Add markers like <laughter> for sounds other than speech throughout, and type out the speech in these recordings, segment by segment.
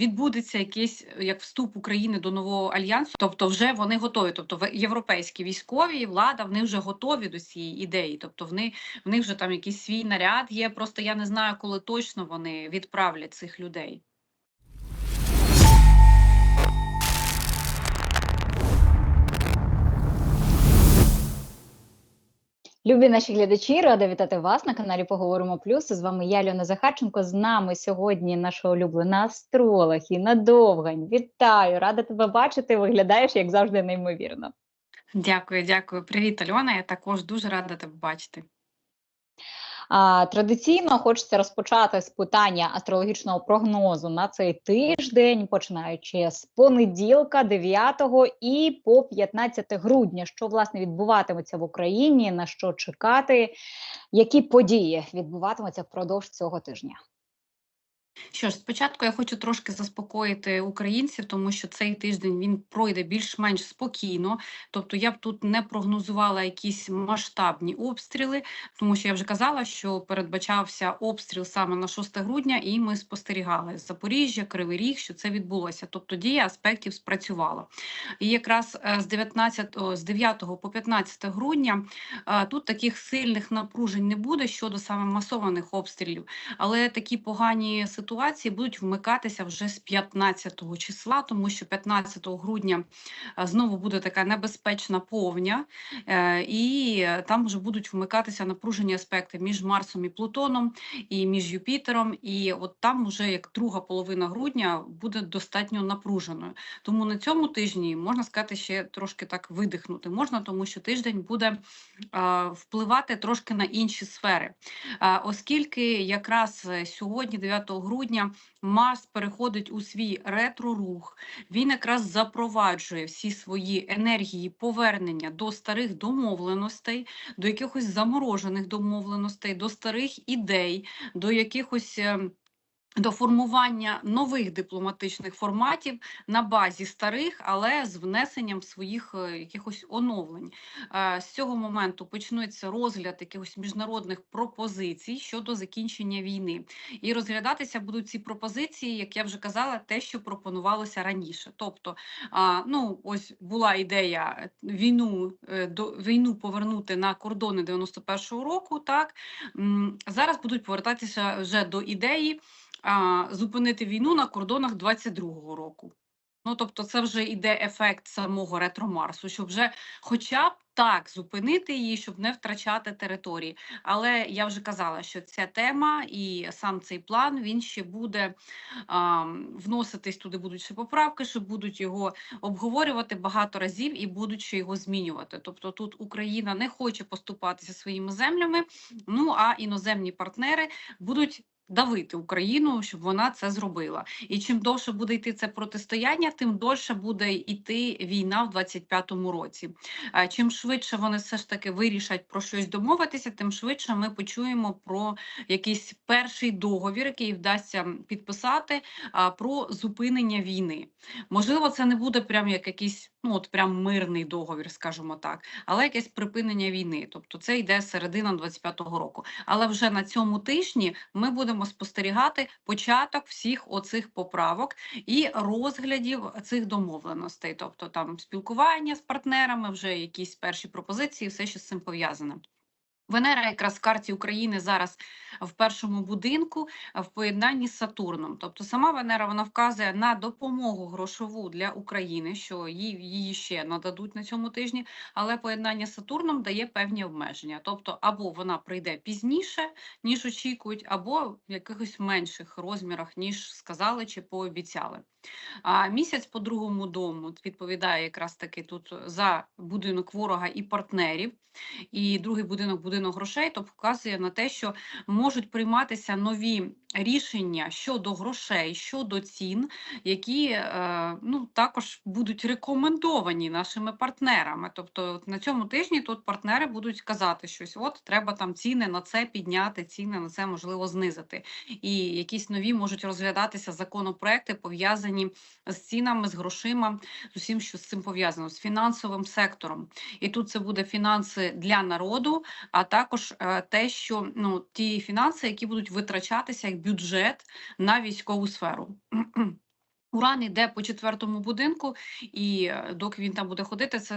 відбудеться якийсь як вступ України до нового альянсу, тобто вже вони готові. Тобто європейські військові влада вони вже готові до цієї ідеї. Тобто вони в них вже там якийсь свій наряд є. Просто я не знаю, коли точно вони відправлять цих людей. Любі наші глядачі, рада вітати вас на каналі Поговоримо Плюс. З вами я, Льона Захарченко. З нами сьогодні наша улюблена астролог Інна Довгань. Вітаю! Рада тебе бачити. Виглядаєш, як завжди, неймовірно. Дякую, дякую. Привіт, Альона. Я також дуже рада тебе бачити. Традиційно хочеться розпочати з питання астрологічного прогнозу на цей тиждень, починаючи з понеділка, 9 і по 15 грудня. Що власне відбуватиметься в Україні, на що чекати, які події відбуватимуться впродовж цього тижня? Що ж, спочатку я хочу трошки заспокоїти українців, тому що цей тиждень він пройде більш-менш спокійно. Тобто я б тут не прогнозувала якісь масштабні обстріли, тому що я вже казала, що передбачався обстріл саме на 6 грудня, і ми спостерігали Запоріжжя, Кривий Ріг, що це відбулося. Тобто дія аспектів спрацювала. І якраз е, з 19, з 9 по 15 грудня е, тут таких сильних напружень не буде щодо саме масованих обстрілів, але такі погані ситуації будуть вмикатися вже з 15 числа, тому що 15 грудня е, знову буде така небезпечна повня, е, і там вже будуть вмикатися напружені аспекти між Марсом і Плутоном, і між Юпітером. І от там вже як друга половина грудня буде достатньо напруженою. Тому на цьому тижні можна сказати ще трошки так видихнути можна, тому що тиждень буде е, впливати трошки на інші сфери. Оскільки якраз сьогодні, 9 грудня, Марс переходить у свій ретро-рух, він якраз запроваджує всі свої енергії повернення до старих домовленостей, до якихось заморожених домовленостей, до старих ідей, до якихось. До формування нових дипломатичних форматів на базі старих, але з внесенням своїх е, якихось оновлень. Е, З цього моменту почнеться розгляд якихось міжнародних пропозицій щодо закінчення війни. І розглядатися будуть ці пропозиції, як я вже казала, те, що пропонувалося раніше. Тобто, ну ось була ідея е, війну до війну повернути на кордони 91-го року. Так зараз будуть повертатися вже до ідеї а, зупинити війну на кордонах 22-го року. Ну, тобто, це вже йде ефект самого ретро-Марсу, щоб вже хоча б так зупинити її, щоб не втрачати території. Але я вже казала, що ця тема і сам цей план він ще буде а, вноситись туди, будуть ще поправки, що будуть його обговорювати багато разів і будуть ще його змінювати. Тобто тут Україна не хоче поступатися своїми землями, ну а іноземні партнери будуть. Давити Україну, щоб вона це зробила, і чим довше буде йти це протистояння, тим довше буде йти війна в 25-му році. Чим швидше вони все ж таки вирішать про щось домовитися, тим швидше ми почуємо про якийсь перший договір, який вдасться підписати про зупинення війни. Можливо, це не буде прям як якийсь ну от прям мирний договір, скажімо так, але якесь припинення війни. Тобто це йде середина 25-го року. Але вже на цьому тижні ми будемо спостерігати початок всіх оцих поправок і розглядів цих домовленостей, тобто там спілкування з партнерами, вже якісь перші пропозиції, все що з цим пов'язане. Венера якраз в карті України зараз в першому будинку в поєднанні з Сатурном. Тобто сама Венера вона вказує на допомогу грошову для України, що її ще нададуть на цьому тижні, але поєднання з Сатурном дає певні обмеження. Тобто, або вона прийде пізніше, ніж очікують, або в якихось менших розмірах, ніж сказали чи пообіцяли. А місяць по другому дому відповідає якраз таки тут за будинок ворога і партнерів. І другий будинок будинок грошей, то вказує на те, що можуть прийматися нові рішення щодо грошей, щодо цін, які е, ну також будуть рекомендовані нашими партнерами. Тобто на цьому тижні тут партнери будуть казати щось: от треба там ціни на це підняти, ціни на це можливо знизити. І якісь нові можуть розглядатися законопроекти пов'язані з цінами, з грошима, з усім, що з цим пов'язано, з фінансовим сектором. І тут це буде фінанси для народу, а також е, те, що ну ті фінанси, які будуть витрачатися як бюджет на військову сферу. <clears throat> Уран іде по четвертому будинку, і е, доки він там буде ходити, це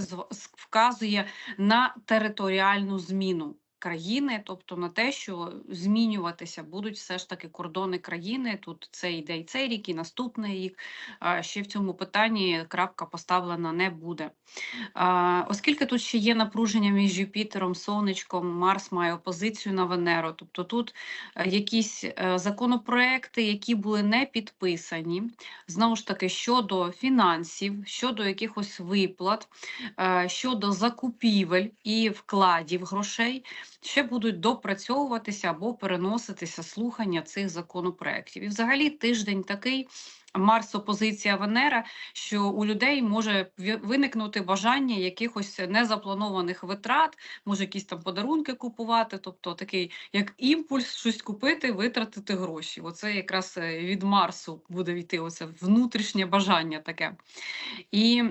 вказує на територіальну зміну країни, тобто на те, що змінюватися будуть все ж таки кордони країни. Тут це йде і цей рік, і наступний рік. Ще в цьому питанні крапка поставлена не буде. Оскільки тут ще є напруження між Юпітером, Сонечком, Марс має опозицію на Венеру, тобто тут е, якісь е, законопроекти, які були не підписані, знову ж таки, щодо фінансів, щодо якихось виплат, е, щодо закупівель і вкладів грошей, ще будуть допрацьовуватися або переноситися слухання цих законопроєктів. І взагалі тиждень такий. Марс опозиція Венера, що у людей може виникнути бажання якихось незапланованих витрат, може якісь там подарунки купувати, тобто такий як імпульс щось купити, витратити гроші. Оце якраз е, від Марсу буде йти оце внутрішнє бажання таке. І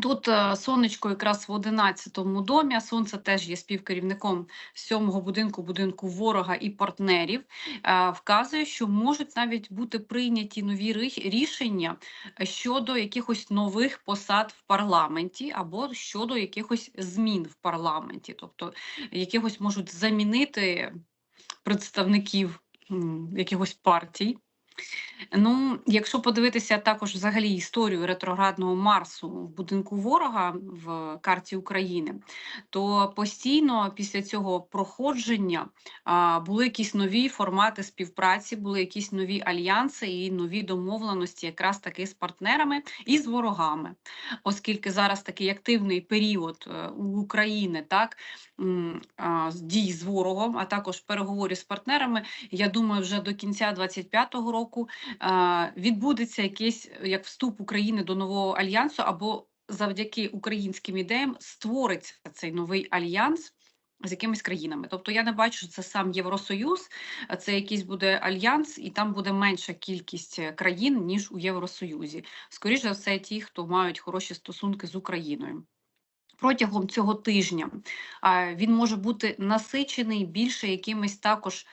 Тут е, сонечко якраз в 11-му домі, а сонце теж є співкерівником сьомого будинку, будинку ворога і партнерів, е, вказує, що можуть навіть бути прийняті нові рішення щодо якихось нових посад в парламенті або щодо якихось змін в парламенті, тобто якихось можуть замінити представників якихось партій. Ну, якщо подивитися також взагалі історію ретроградного Марсу в будинку ворога в карті України, то постійно після цього проходження а, були якісь нові формати співпраці, були якісь нові альянси і нові домовленості, якраз таки з партнерами і з ворогами, оскільки зараз такий активний період е, у України, так дій з ворогом, а також переговорів з партнерами. Я думаю, вже до кінця 25-го року а, відбудеться якийсь як вступ України до нового альянсу, або завдяки українським ідеям створиться цей новий альянс. З якимись країнами, тобто я не бачу, що це сам Євросоюз, це якийсь буде альянс, і там буде менша кількість е, країн ніж у Євросоюзі. Скоріше за все, ті, хто мають хороші стосунки з Україною. Протягом цього тижня він може бути насичений більше якимись також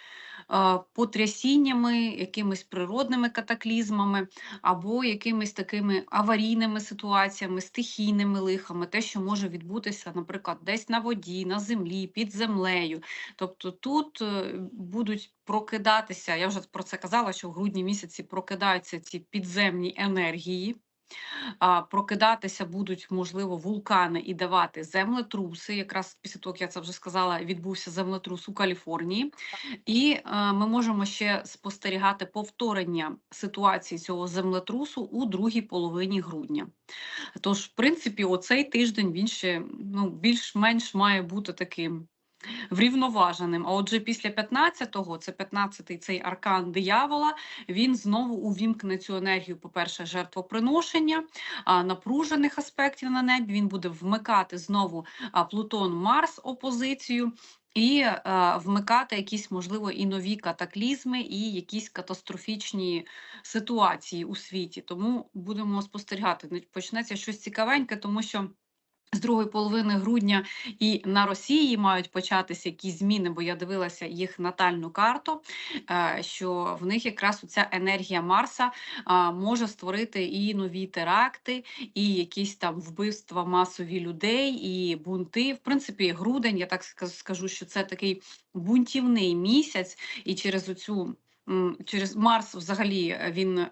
потрясіннями, якимись природними катаклізмами або якимись такими аварійними ситуаціями, стихійними лихами, те, що може відбутися, наприклад, десь на воді, на землі, під землею. Тобто тут е, будуть прокидатися, я вже про це казала, що в грудні місяці прокидаються ці підземні енергії. Прокидатися будуть, можливо, вулкани і давати землетруси. Якраз після того, як я це вже сказала, відбувся землетрус у Каліфорнії, і е, ми можемо ще спостерігати повторення ситуації цього землетрусу у другій половині грудня. Тож, в принципі, оцей тиждень він ще ну, більш-менш має бути таким врівноваженим. А отже, після 15-го, це 15-й цей аркан диявола, він знову увімкне цю енергію, по-перше, жертвоприношення, напружених аспектів на небі. Він буде вмикати знову Плутон Марс опозицію. І е, вмикати якісь, можливо, і нові катаклізми, і якісь катастрофічні ситуації у світі. Тому будемо спостерігати. Почнеться щось цікавеньке, тому що з другої половини грудня і на Росії мають початися якісь зміни, бо я дивилася їх натальну карту, е, що в них якраз ця енергія Марса може створити і нові теракти, і якісь там вбивства масові людей, і бунти. В принципі, грудень, я так скажу, що це такий бунтівний місяць, і через оцю. Через Марс взагалі він е,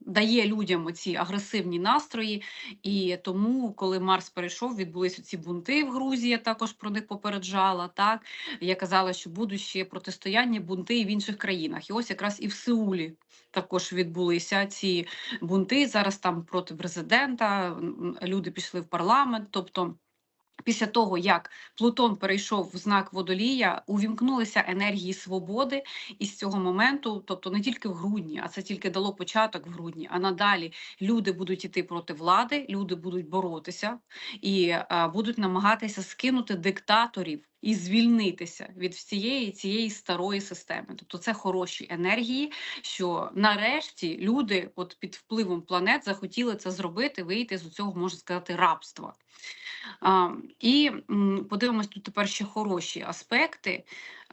дає людям ці агресивні настрої, і тому, коли Марс перейшов, відбулися ці бунти в Грузії. Я також про них попереджала. Так я казала, що будуть ще протистояння, бунти і в інших країнах. І ось якраз і в Сеулі також відбулися ці бунти. Зараз там проти президента люди пішли в парламент. Тобто. Після того, як Плутон перейшов в знак водолія, увімкнулися енергії свободи, і з цього моменту, тобто не тільки в грудні, а це тільки дало початок в грудні, а надалі люди будуть іти проти влади, люди будуть боротися і а, будуть намагатися скинути диктаторів і звільнитися від всієї цієї старої системи. Тобто це хороші енергії, що нарешті люди, от під впливом планет, захотіли це зробити, вийти з цього, можна сказати, рабства. А, і подивимось тут тепер ще хороші аспекти.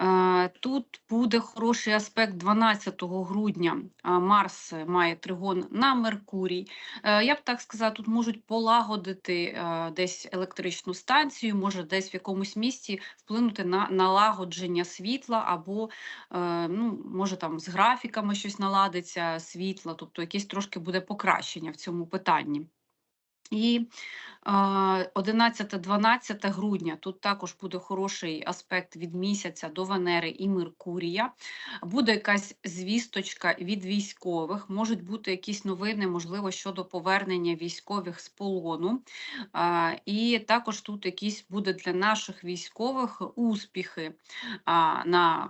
Е, Тут буде хороший аспект 12 грудня. А, Марс має тригон на Меркурій. Е, Я б так сказала, тут можуть полагодити е, десь електричну станцію, може десь в якомусь місці вплинути на налагодження світла, або е, ну, може там з графіками щось наладиться світла, тобто якесь трошки буде покращення в цьому питанні. І 11-12 грудня тут також буде хороший аспект від місяця до Венери і Меркурія. Буде якась звісточка від військових, можуть бути якісь новини, можливо, щодо повернення військових з полону. І також тут якісь буде для наших військових успіхи на,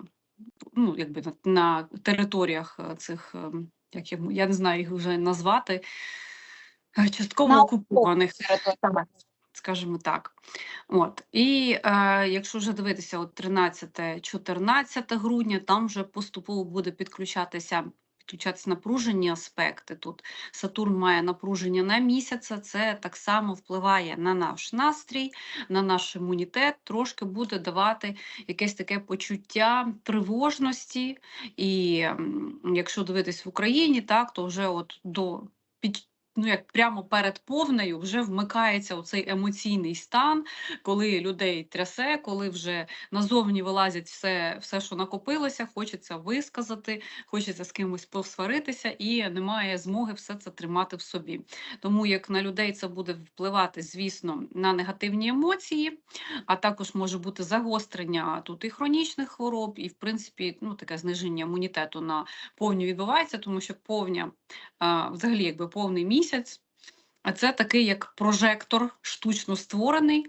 ну, якби на, на територіях е, цих, ем, як я, я не знаю їх вже назвати. Частково На окупованих скажімо так. От. І е, якщо вже дивитися, от 13-14 грудня, там вже поступово буде підключатися. Підключатися напружені аспекти. Тут Сатурн має напруження на місяця, це так само впливає на наш настрій, на наш імунітет, трошки буде давати якесь таке почуття тривожності. І якщо дивитись в Україні, так, то вже от до під ну як прямо перед повнею вже вмикається оцей емоційний стан, коли людей трясе, коли вже назовні вилазять все, все, що накопилося, хочеться висказати, хочеться з кимось посваритися, і немає змоги все це тримати в собі. Тому як на людей це буде впливати, звісно, на негативні емоції, а також може бути загострення тут і хронічних хвороб, і в принципі ну таке зниження імунітету на повню відбувається, тому що повня взагалі якби повний місяць. А це такий як прожектор штучно створений.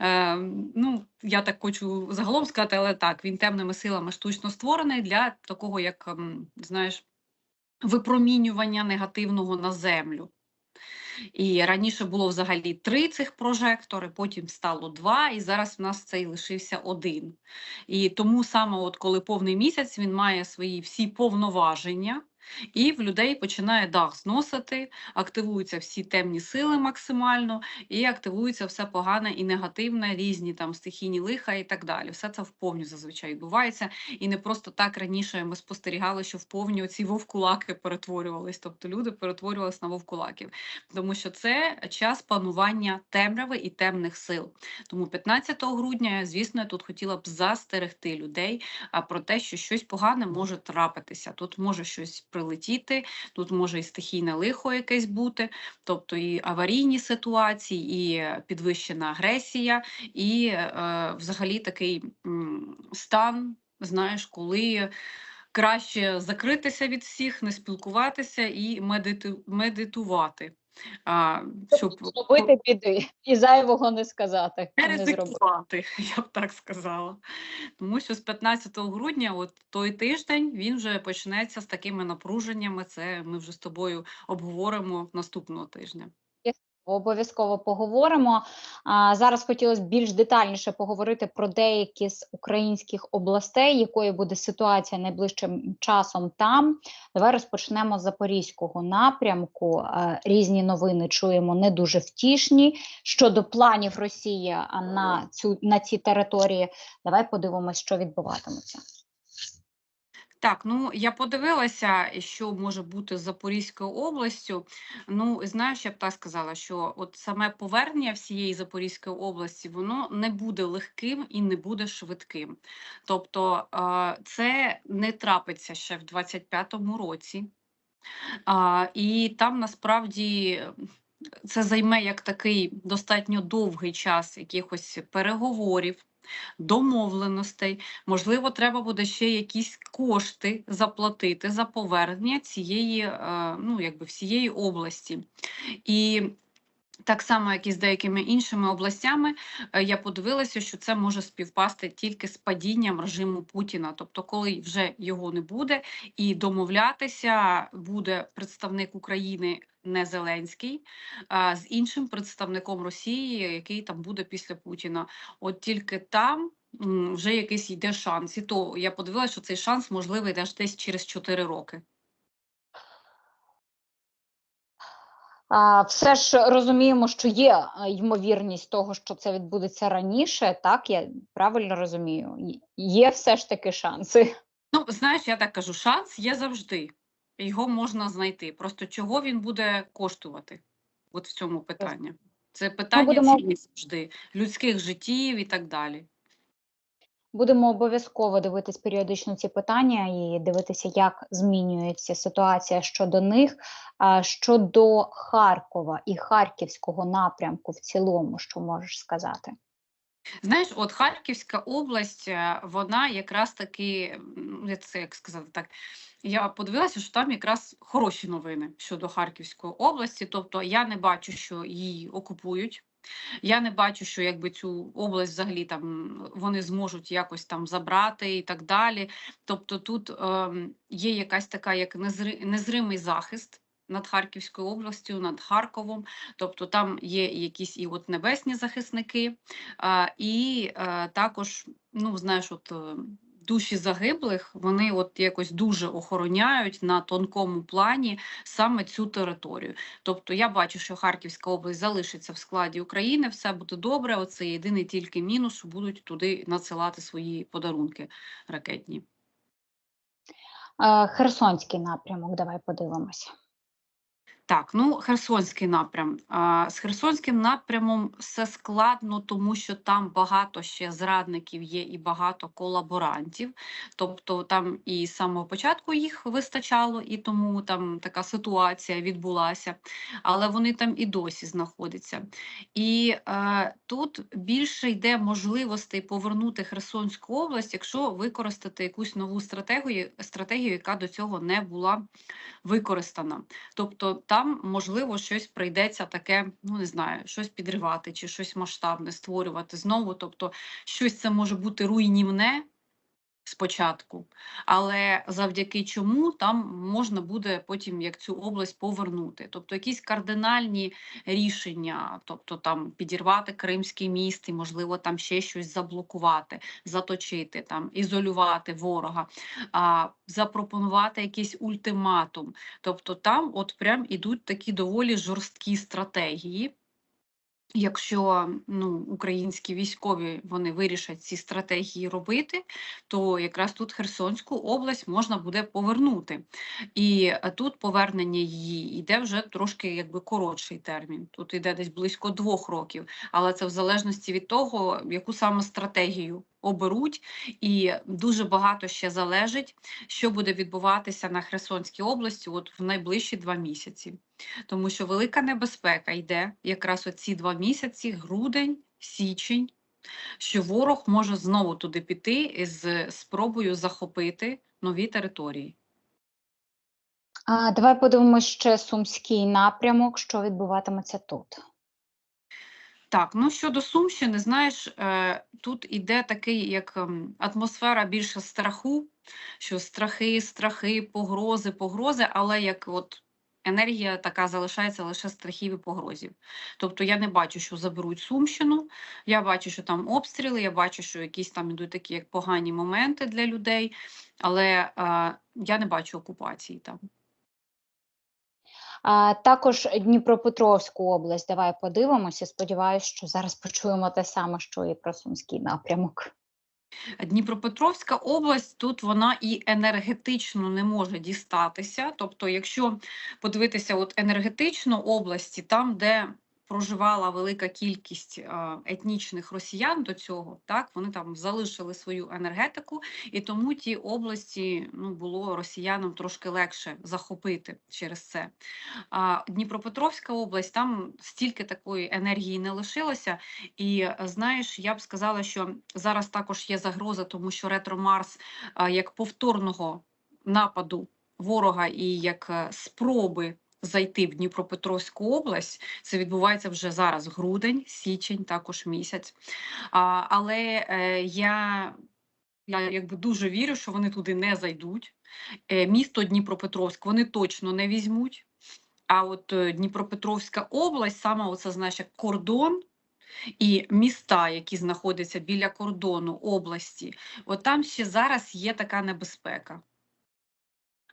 Е, ну, я так хочу загалом сказати, але так, він темними силами штучно створений для такого, як, ем, знаєш, випромінювання негативного на землю. І раніше було взагалі три цих прожектори, потім стало два, і зараз в нас цей лишився один. І тому саме, от коли повний місяць, він має свої всі повноваження. І в людей починає дах зносити, активуються всі темні сили максимально, і активується все погане і негативне, різні там стихійні лиха і так далі. Все це вповню зазвичай відбувається. І не просто так раніше ми спостерігали, що вповню ці вовкулаки перетворювались, тобто люди перетворювалися на вовкулаків, тому що це час панування темряви і темних сил. Тому 15 грудня, звісно, я тут хотіла б застерегти людей про те, що щось погане може трапитися. Тут може щось прилетіти, тут може і стихійне лихо якесь бути, тобто і аварійні ситуації, і підвищена агресія, і е, взагалі такий стан, знаєш, коли. Краще закритися від всіх, не спілкуватися і медиту, медитувати. А, щоб Зробити біди і зайвого не сказати. не ризикувати, <laughs> я б так сказала. Тому що з 15 грудня, от той тиждень, він вже почнеться з такими напруженнями. Це ми вже з тобою обговоримо наступного тижня. Обов'язково поговоримо. Зараз хотілося б більш детальніше поговорити про деякі з українських областей, якою буде ситуація найближчим часом там. Давай розпочнемо з запорізького напрямку. Різні новини чуємо не дуже втішні щодо планів Росії на цю на ці території. Давай подивимось, що відбуватиметься. Так, ну я подивилася, що може бути з Запорізькою областю. Ну, знаєш, я б так сказала, що от саме повернення всієї Запорізької області воно не буде легким і не буде швидким. Тобто це не трапиться ще в 25-му році. І там насправді це займе як такий достатньо довгий час якихось переговорів, домовленостей. Можливо, треба буде ще якісь кошти заплатити за повернення цієї, е, ну, якби всієї області. І так само, як і з деякими іншими областями, е, я подивилася, що це може співпасти тільки з падінням режиму Путіна. Тобто, коли вже його не буде, і домовлятися буде представник України не Зеленський, а з іншим представником Росії, який там буде після Путіна. От тільки там. Вже якийсь йде шанс, і то я подивилася, що цей шанс можливий десь через 4 роки. А, все ж розуміємо, що є ймовірність того, що це відбудеться раніше. Так, я правильно розумію? Є все ж таки шанси. Ну, знаєш, я так кажу, шанс є завжди. Його можна знайти. Просто чого він буде коштувати? От в цьому питання. Це питання будемо- завжди, людських життів і так далі. Будемо обов'язково дивитись періодично ці питання і дивитися, як змінюється ситуація щодо них. Щодо Харкова і Харківського напрямку в цілому, що можеш сказати? Знаєш, от Харківська область, е, вона якраз таки, це як сказати так. Я подивилася, що там якраз хороші новини щодо Харківської області. Тобто я не бачу, що її окупують. Я не бачу, що якби цю область взагалі там вони зможуть якось там забрати і так далі. Тобто тут ем, є якась така як незри, незримий захист над Харківською областю, над Харковом. Тобто там є якісь і от небесні захисники, а, і е, також, ну знаєш, от. Душі загиблих вони от якось дуже охороняють на тонкому плані саме цю територію. Тобто я бачу, що Харківська область залишиться в складі України, все буде добре. Оце єдиний тільки мінус, будуть туди надсилати свої подарунки ракетні. Е, Херсонський напрямок, давай подивимося. Так, ну Херсонський напрям. З Херсонським напрямом все складно, тому що там багато ще зрадників є і багато колаборантів. Тобто там і з самого початку їх вистачало, і тому там така ситуація відбулася. Але вони там і досі знаходяться. І е, тут більше йде можливостей повернути Херсонську область, якщо використати якусь нову стратегію, стратегію, яка до цього не була використана. Тобто там, можливо, щось прийдеться таке, ну не знаю, щось підривати чи щось масштабне створювати знову. Тобто, щось це може бути руйнівне спочатку, але завдяки чому там можна буде потім як цю область повернути. Тобто якісь кардинальні рішення, тобто там підірвати Кримський міст і, можливо, там ще щось заблокувати, заточити, там ізолювати ворога, а, запропонувати якийсь ультиматум. Тобто там от прям ідуть такі доволі жорсткі стратегії. Якщо ну, українські військові вони вирішать ці стратегії робити, то якраз тут Херсонську область можна буде повернути. І е, тут повернення її йде вже трошки якби коротший термін. Тут йде десь близько двох років, але це в залежності від того, яку саме стратегію оберуть, і дуже багато ще залежить, що буде відбуватися на Херсонській області от в найближчі два місяці. Тому що велика небезпека йде якраз оці два місяці, грудень, січень, що ворог може знову туди піти з спробою захопити нові території. А, давай подивимось ще Сумський напрямок, що відбуватиметься тут. Так, ну щодо Сумщини, знаєш, е, тут іде такий як ем, атмосфера більше страху, що страхи, страхи, погрози, погрози, але як от енергія така залишається лише страхів і погрозів. Тобто я не бачу, що заберуть Сумщину, я бачу, що там обстріли, я бачу, що якісь там ідуть такі як погані моменти для людей, але е, я не бачу окупації там. А, також Дніпропетровську область. Давай подивимося. Сподіваюся, що зараз почуємо те саме, що і про Сумський напрямок. Дніпропетровська область тут вона і енергетично не може дістатися. Тобто, якщо подивитися от енергетично області, там, де проживала велика кількість етнічних росіян до цього, так вони там залишили свою енергетику, і тому ті області ну, було росіянам трошки легше захопити через це. А Дніпропетровська область там стільки такої енергії не лишилося. І е, знаєш, я б сказала, що зараз також є загроза, тому що ретро Марс як повторного нападу ворога і як е, спроби зайти в Дніпропетровську область. Це відбувається вже зараз грудень, січень, також місяць. А, але е, я. Я якби дуже вірю, що вони туди не зайдуть. Е, місто Дніпропетровськ вони точно не візьмуть. А от е, Дніпропетровська область, саме оце знаєш, як кордон і міста, які знаходяться біля кордону області, от там ще зараз є така небезпека.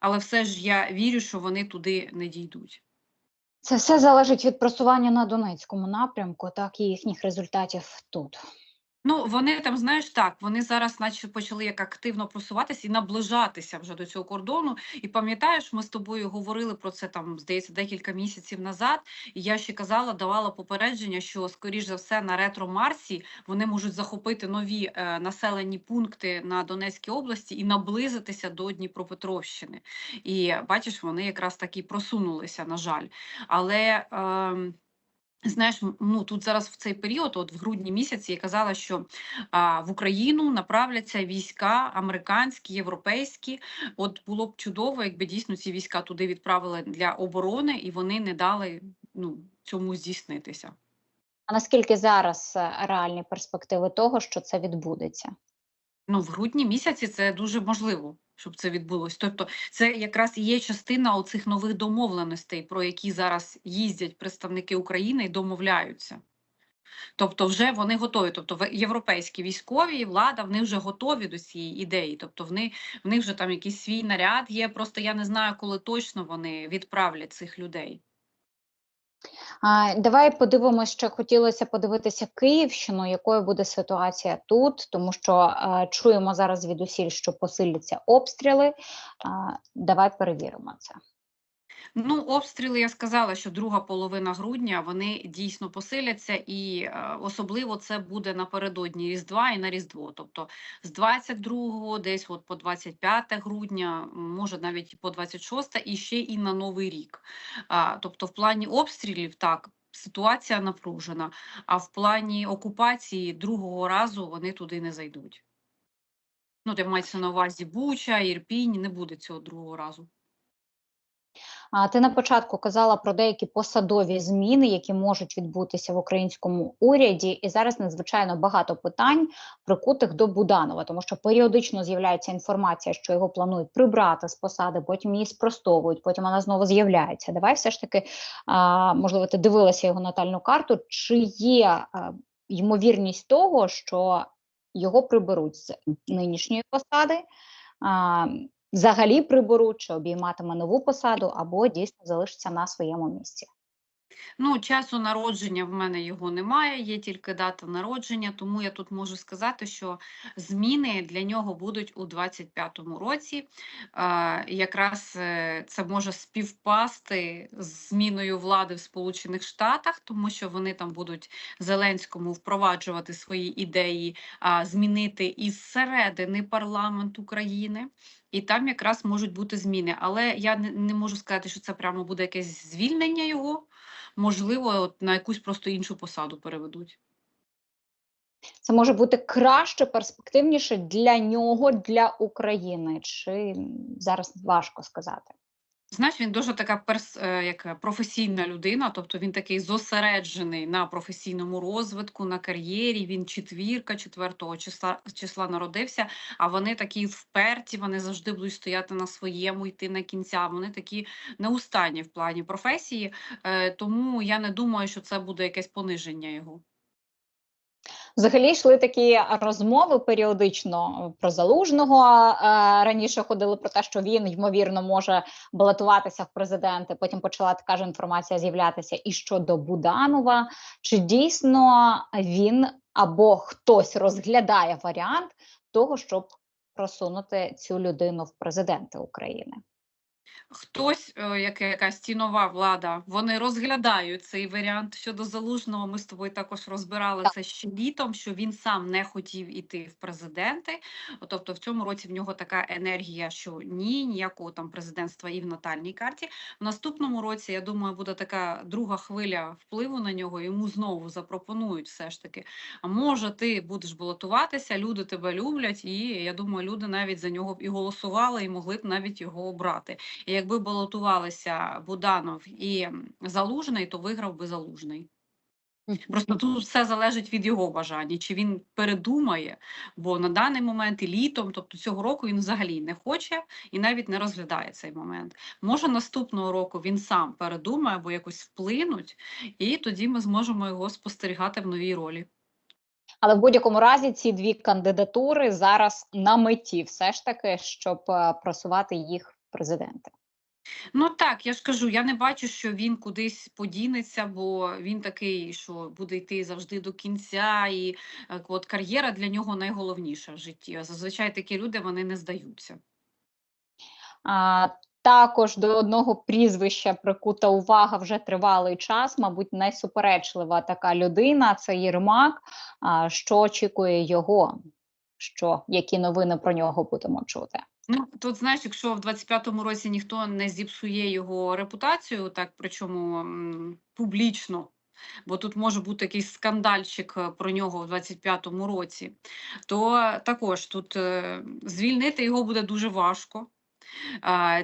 Але все ж я вірю, що вони туди не дійдуть. Це все залежить від просування на Донецькому напрямку, так і їхніх результатів тут. Ну, вони там, знаєш, так, вони зараз наче почали як активно просуватися і наближатися вже до цього кордону. І пам'ятаєш, ми з тобою говорили про це там, здається, декілька місяців назад. І я ще казала, давала попередження, що скоріш за все на ретро Марсі вони можуть захопити нові е, населені пункти на Донецькій області і наблизитися до Дніпропетровщини. І бачиш, вони якраз таки просунулися, на жаль. Але. ем, Знаєш, ну тут зараз в цей період, от в грудні місяці, я казала, що а, в Україну направляться війська американські, європейські. От було б чудово, якби дійсно ці війська туди відправили для оборони, і вони не дали ну, цьому здійснитися. А наскільки зараз е, реальні перспективи того, що це відбудеться? Ну, в грудні місяці це дуже можливо, щоб це відбулося. Тобто, це якраз є частина оцих нових домовленостей, про які зараз їздять представники України і домовляються. Тобто, вже вони готові. Тобто, європейські військові влада вони вже готові до цієї ідеї. Тобто, вони в них вже там якийсь свій наряд є. Просто я не знаю, коли точно вони відправлять цих людей. Давай подивимося, що хотілося подивитися Київщину, якою буде ситуація тут, тому що е, чуємо зараз від усіх, що посиляться обстріли. Давай перевіримо це. Ну, обстріли я сказала, що друга половина грудня вони дійсно посиляться, і е, особливо це буде напередодні Різдва і на Різдво. Тобто з 22 десь от по 25 грудня, може навіть по 26, і ще і на Новий рік. Тобто, в плані обстрілів так. Ситуація напружена, а в плані окупації другого разу вони туди не зайдуть. Ну, де мається на увазі Буча, Ірпінь, не буде цього другого разу. А ти на початку казала про деякі посадові зміни, які можуть відбутися в українському уряді, і зараз надзвичайно багато питань прикутих до Буданова, тому що періодично з'являється інформація, що його планують прибрати з посади, потім її спростовують, потім вона знову з'являється. Давай все ж таки, можливо, ти дивилася його натальну карту. Чи є ймовірність того, що його приберуть з нинішньої посади? Взагалі приберуть, чи обійматиме нову посаду, або дійсно залишиться на своєму місці. Ну, часу народження в мене його немає, є тільки дата народження, тому я тут можу сказати, що зміни для нього будуть у 25-му році. Якраз е, це може співпасти з зміною влади в Сполучених Штатах, тому що вони там будуть Зеленському впроваджувати свої ідеї, змінити із середини парламент України. І там якраз можуть бути зміни. Але я не можу сказати, що це прямо буде якесь звільнення його. Можливо, от на якусь просто іншу посаду переведуть. Це може бути краще, перспективніше для нього, для України, чи зараз важко сказати. Знаєш, він дуже така перс, е, як професійна людина, тобто він такий зосереджений на професійному розвитку, на кар'єрі. Він четвірка, четвертого числа, числа народився. А вони такі вперті, вони завжди будуть стояти на своєму, йти на кінця. Вони такі неустанні в плані професії. Е, тому я не думаю, що це буде якесь пониження його. Взагалі йшли такі розмови періодично про залужного. е, Раніше ходили про те, що він ймовірно може балотуватися в президенти. Потім почала така ж інформація з'являтися і щодо Буданова. Чи дійсно він або хтось розглядає варіант того, щоб просунути цю людину в президенти України? Хтось, е, як якась тінова влада, вони розглядають цей варіант щодо залужного. Ми з тобою також розбирали це ще літом, що він сам не хотів іти в президенти. Тобто в цьому році в нього така енергія, що ні, ніякого там президентства і в натальній карті. В наступному році, я думаю, буде така друга хвиля впливу на нього. Йому знову запропонують все ж таки. А може, ти будеш балотуватися, люди тебе люблять, і я думаю, люди навіть за нього б і голосували, і могли б навіть його обрати. І якби балотувалися Буданов і Залужний, то виграв би Залужний. Просто тут все залежить від його бажання, чи він передумає, бо на даний момент і літом, тобто цього року він взагалі не хоче і навіть не розглядає цей момент. Може, наступного року він сам передумає або якось вплинуть, і тоді ми зможемо його спостерігати в новій ролі. Але в будь-якому разі ці дві кандидатури зараз на меті, все ж таки, щоб е, просувати їх в президенти. Ну так, я ж кажу, я не бачу, що він кудись подінеться, бо він такий, що буде йти завжди до кінця, і е, от кар'єра для нього найголовніша в житті. А зазвичай такі люди вони не здаються. А, також до одного прізвища прикута увага вже тривалий час. Мабуть, найсуперечлива така людина це Єрмак. А, що очікує його? Що які новини про нього будемо чути? Ну, тут знаєш, якщо в 25-му році ніхто не зіпсує його репутацію, так причому публічно, бо тут може бути якийсь скандальчик е, про нього в 25-му році, то також тут е, звільнити його буде дуже важко.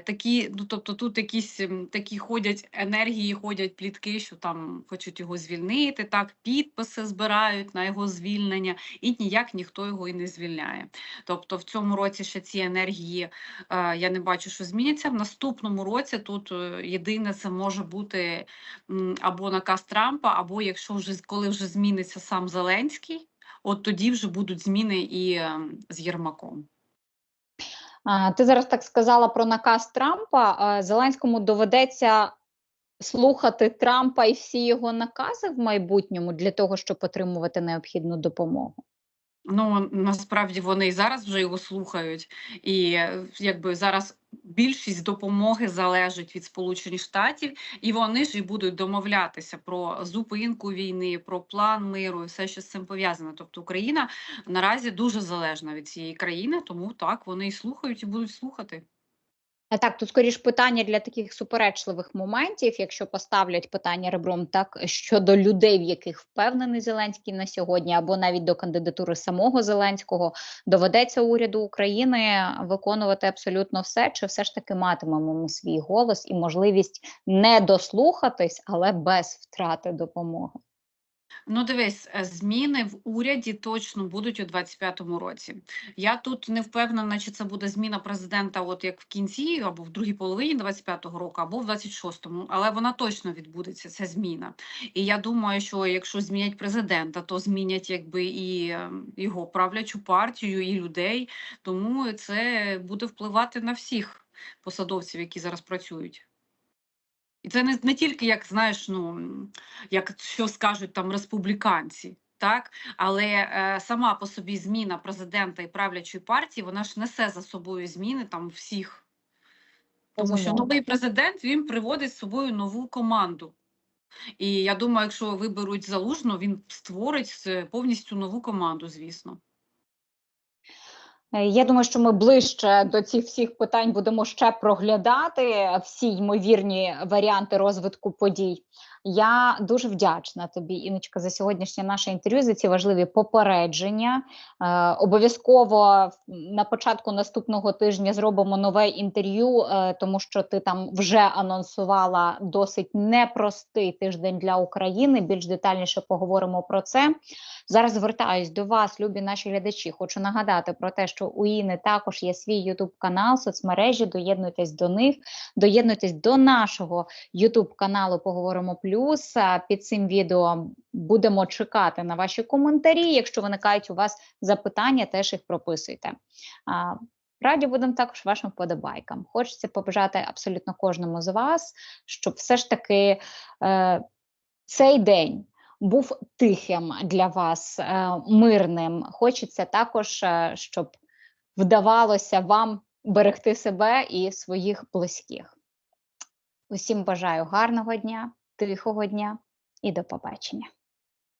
Такі, ну, тобто тут якісь такі ходять енергії, ходять плітки, що там хочуть його звільнити, так, підписи збирають на його звільнення, і ніяк ніхто його і не звільняє. Тобто в цьому році ще ці енергії е, я не бачу, що зміняться. В наступному році тут е, єдине це може бути або наказ Трампа, або якщо вже коли вже зміниться сам Зеленський, от тоді вже будуть зміни і е, з Єрмаком. Ти зараз так сказала про наказ Трампа. Зеленському доведеться слухати Трампа і всі його накази в майбутньому для того, щоб отримувати необхідну допомогу. Ну, насправді вони і зараз вже його слухають, і е, якби зараз більшість допомоги залежить від Сполучених Штатів, і вони ж і будуть домовлятися про зупинку війни, про план миру і все, що з цим пов'язано. Тобто Україна наразі дуже залежна від цієї країни, тому так вони і слухають і будуть слухати. А так, тут скоріш питання для таких суперечливих моментів, якщо поставлять питання ребром так щодо людей, в яких впевнений Зеленський на сьогодні, або навіть до кандидатури самого Зеленського, доведеться уряду України виконувати абсолютно все, чи все ж таки матимемо ми свій голос і можливість не дослухатись, але без втрати допомоги. Ну, дивись, е, зміни в уряді точно будуть у 25-му році. Я тут не впевнена, чи це буде зміна президента, от як в кінці, або в другій половині 25-го року, або в 26-му, але вона точно відбудеться, ця зміна. І я думаю, що якщо змінять президента, то змінять якби і е, його правлячу партію, і людей. Тому це буде впливати на всіх посадовців, які зараз працюють. І це не, не тільки, як знаєш, ну як що скажуть там республіканці, так але е, сама по собі зміна президента і правлячої партії, вона ж несе за собою зміни там всіх. Тому що новий президент він приводить з собою нову команду. І я думаю, якщо виберуть залужно, він створить повністю нову команду, звісно. Е, Я думаю, що ми ближче до цих всіх питань будемо ще проглядати всі ймовірні варіанти розвитку подій. Я дуже вдячна тобі, Іночка, за сьогоднішнє наше інтерв'ю, за ці важливі попередження. Е, обов'язково на початку наступного тижня зробимо нове інтерв'ю, е, тому що ти там вже анонсувала досить непростий тиждень для України. Більш детальніше поговоримо про це. Зараз звертаюсь до вас, любі наші глядачі. Хочу нагадати про те, що у Іни також є свій Ютуб канал, соцмережі. Доєднуйтесь до них, доєднуйтесь до нашого Ютуб каналу. Поговоримо плюс. Під цим відео будемо чекати на ваші коментарі. Якщо виникають у вас запитання, теж їх прописуйте. Раді будемо також вашим вподобайкам. Хочеться побажати абсолютно кожному з вас, щоб все ж таки е, цей день був тихим для вас, е, мирним. Хочеться також, е, щоб вдавалося вам берегти себе і своїх близьких. Усім бажаю гарного дня, тихого дня і до побачення.